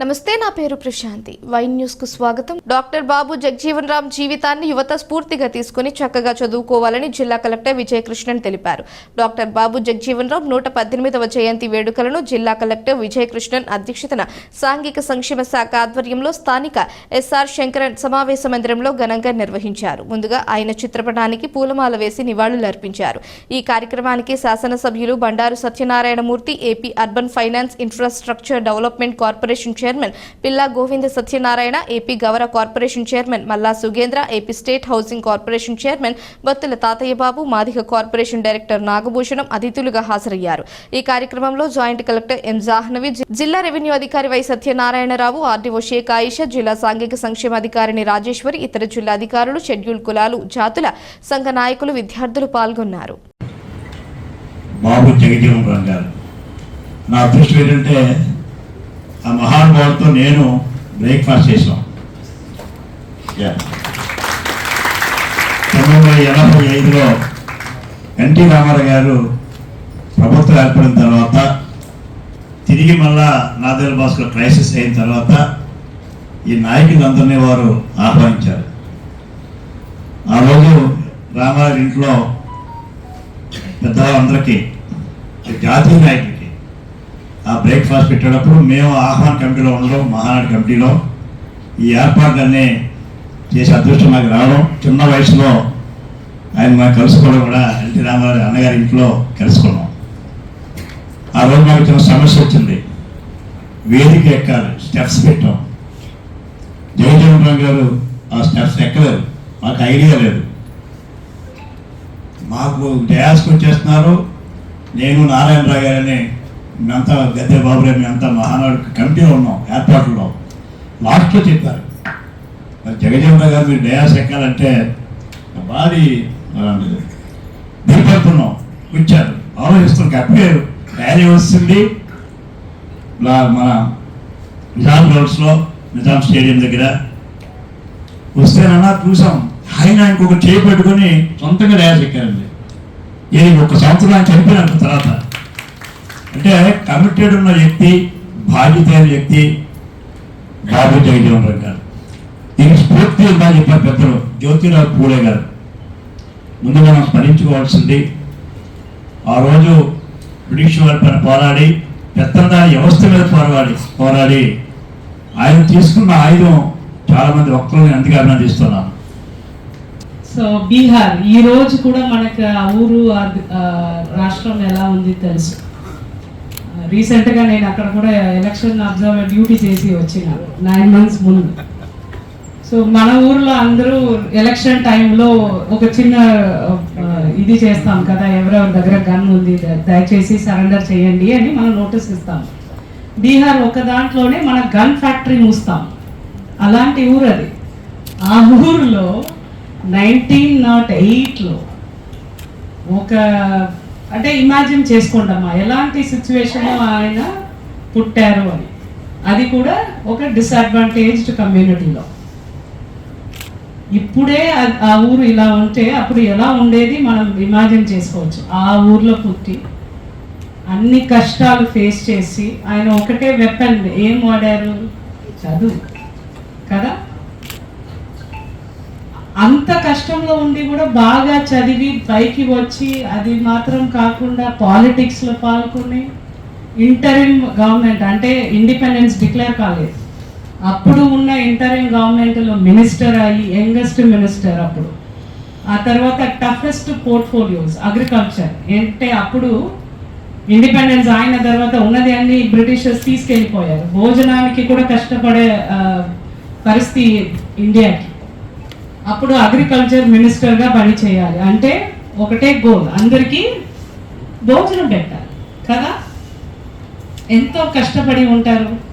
నమస్తే నా పేరు ప్రశాంతి. వైన్ న్యూస్కు స్వాగతం. డాక్టర్ బాబు జగజీవన్ రామ్ జీవితాన్ని యువత స్ఫూర్తిగా తీసుకుని చక్కగా చదువుకోవాలని జిల్లా కలెక్టర్ విజయకృష్ణన్ తెలిపారు. డాక్టర్ బాబు జగజీవన్ రామ్ నూట పద్దెనిమిదవ జయంతి వేడుకలను జిల్లా కలెక్టర్ విజయకృష్ణన్ అధ్యక్షతన సాంఘిక సంక్షేమ శాఖ ఆధ్వర్యంలో స్థానిక ఎస్ఆర్ శంకరన్ సమావేశ మందిరంలో ఘనంగా నిర్వహించారు. ముందుగా ఆయన చిత్రపటానికి పూలమాల వేసి నివాళులర్పించారు ఈ కార్యక్రమానికి శాసనసభ్యులు Bandaru Satyanarayanamurthy AP urban finance infrastructure development corporation chairman Pilla Govinda Satyanarayana AP Gavara corporation chairman Malla Sugendra AP state housing corporation chairman Bothula Tatayya Babu Madiga corporation director Nagabhushanam అతిథులుగా హాజరయ్యారు. ఈ కార్యక్రమంలో జాయింట్ కలెక్టర్ ఎం జాహ్నవి జిల్లా revenue అధికారి Y Satyanarayanarao RDO Sheikh Ayesha జిల్లా సాంఘిక సంక్షేమ అధికారిని రాజేశ్వరి ఇతర జిల్లా అధికారులు షెడ్యూల్ కులాలు జాతుల సంఘ నాయకులు విద్యార్థులు పాల్గొన్నారు. బాబు జగజీవన్ రామ్ గారు. నా అదృష్టం ఏంటంటే వాళ్ళతో నేను బ్రేక్ఫాస్ట్ చేసాం తొమ్మిది పంతొమ్మిది వందల ఎనభై ఐదులో ఎన్టీ రామారావు గారు ప్రభుత్వం ఏర్పడిన తర్వాత తిరిగి మళ్ళా నాదేల్ భాస్కర్ క్రైసిస్ అయిన తర్వాత ఈ నాయకులందరినీ వారు ఆహ్వానించారు. ఆ రోజు రామారావు ఇంట్లో పెద్దవాళ్ళందరికీ జాతీయ నాయకులకి బ్రేక్ఫాస్ట్ పెట్టేటప్పుడు మేము ఆహ్వాన్ కమిటీలో ఉండడం మహానాడు కమిటీలో ఈ ఏర్పాట్లన్నీ చేసే అదృష్టం నాకు రావడం. చిన్న వయసులో ఆయన మాకు కలుసుకోవడం కూడా ఎన్టీ రామారావు అన్నగారి ఇంట్లో కలుసుకున్నాం. ఆ రోజు మాకు చిన్న సమస్య వచ్చింది. వేదిక ఎక్కాలి స్టెప్స్ పెట్టాం. జగన్ రామ్ గారు ఆ స్టెప్స్ ఎక్కలేరు మాకు ఐడియా లేదు. మాకు డయాస్కి వచ్చేస్తున్నారు. నేను నారాయణరావు గారని మేమంతా గద్దె బాబురే మేమంతా మహానాడు కమిటీలో ఉన్నాం ఏర్పాట్లలో. లాస్ట్లో చెప్పారు. మరి జగజీవనరావు గారు మీరు డయాస్ ఎక్కాలంటే భారీ దిగపడుతున్నాం వచ్చారు. ఆలోచిస్తున్నాం అప్పుడే ర్యాలీ వస్తుంది. ఇలా మన నిజాం రోడ్స్లో నిజాం స్టేడియం దగ్గర. వస్తేనన్నా చూసాం. ఆయన ఇంకొక చేయి పెట్టుకొని సొంతంగా డయాస్ ఎక్కారండి ఏ ఒక సంవత్సరం ఆయన చనిపోయిన తర్వాత అంటే కమిటెడ్ ఉన్న వ్యక్తి బాధ్యత వ్యక్తి బాబు జగజీవన్ రావు గారు దీనికి స్ఫూర్తి ఉందని చెప్పారు పెద్దలు. జ్యోతిరావు పూలే గారు. ముందు మనం స్మరించుకోవాల్సింది ఆ రోజు బ్రిటిష్ వారి పైన పోరాడి పెత్తనదారి వ్యవస్థ మీద పోరాడి పోరాడి ఆయన తీసుకున్న ఆయుధం చాలా మంది ఒక్కరిని అందుకే అభినందిస్తున్నాను. సో బీహార్ ఈ రోజు కూడా మనకు ఆ ఊరు రాష్ట్రం ఎలా ఉంది తెలుసు? రీసెంట్గా నేను అక్కడ కూడా ఎలక్షన్ అబ్జర్వర్ డ్యూటీ చేసి వచ్చిన నైన్ మంత్స్ ముందు. సో మన ఊర్లో అందరూ ఎలక్షన్ టైంలో ఒక చిన్న ఇది చేస్తాం కదా ఎవరెవరి దగ్గర గన్ ఉంది దయచేసి సరెండర్ చేయండి అని మనం నోటీస్ ఇస్తాం. బీహార్ ఒక దాంట్లోనే మన గన్ ఫ్యాక్టరీ మూస్తాం. అలాంటి ఊరు అది. ఆ ఊరిలో నైన్టీన్ నాట్ ఎయిట్లో ఒక అంటే ఇమాజిన్ చేసుకోండమ్మా ఎలాంటి సిచ్యువేషన్లో ఆయన పుట్టారు అని. అది కూడా ఒక డిసడ్వాంటేజ్డ్ కమ్యూనిటీలో ఇప్పుడే ఆ- ఆ ఊరు ఇలా ఉంటే అప్పుడు ఎలా ఉండేది మనం ఇమాజిన్ చేసుకోవచ్చు. ఆ ఊర్లో పుట్టి అన్ని కష్టాలు ఫేస్ చేసి ఆయన ఒకటే వెపన్ ఏం వాడారు? చదువు. కదా? అంత కష్టంలో ఉండి కూడా బాగా చదివి పైకి వచ్చి అది మాత్రం కాకుండా పాలిటిక్స్లో పాల్గొని ఇంటరిమ్ గవర్నమెంట్ అంటే ఇండిపెండెన్స్ డిక్లేర్ కాలేదు. అప్పుడు ఉన్న ఇంటరిమ్ గవర్నమెంట్లో మినిస్టర్ అయ్యి యంగెస్ట్ మినిస్టర్ అప్పుడు. ఆ తర్వాత టఫెస్ట్ పోర్ట్ఫోలియోస్ అగ్రికల్చర్ అంటే అప్పుడు ఇండిపెండెన్స్ అయిన తర్వాత ఉన్నది అన్ని బ్రిటిషర్స్ తీసుకెళ్ళిపోయారు. భోజనానికి కూడా కష్టపడే పరిస్థితి ఇండియాకి. అప్పుడు అగ్రికల్చర్ మినిస్టర్గా పని చేయాలి. అంటే ఒకటే గోల్ అందరికీ భోజనం పెట్టాలి. కదా? ఎంతో కష్టపడి ఉంటారు.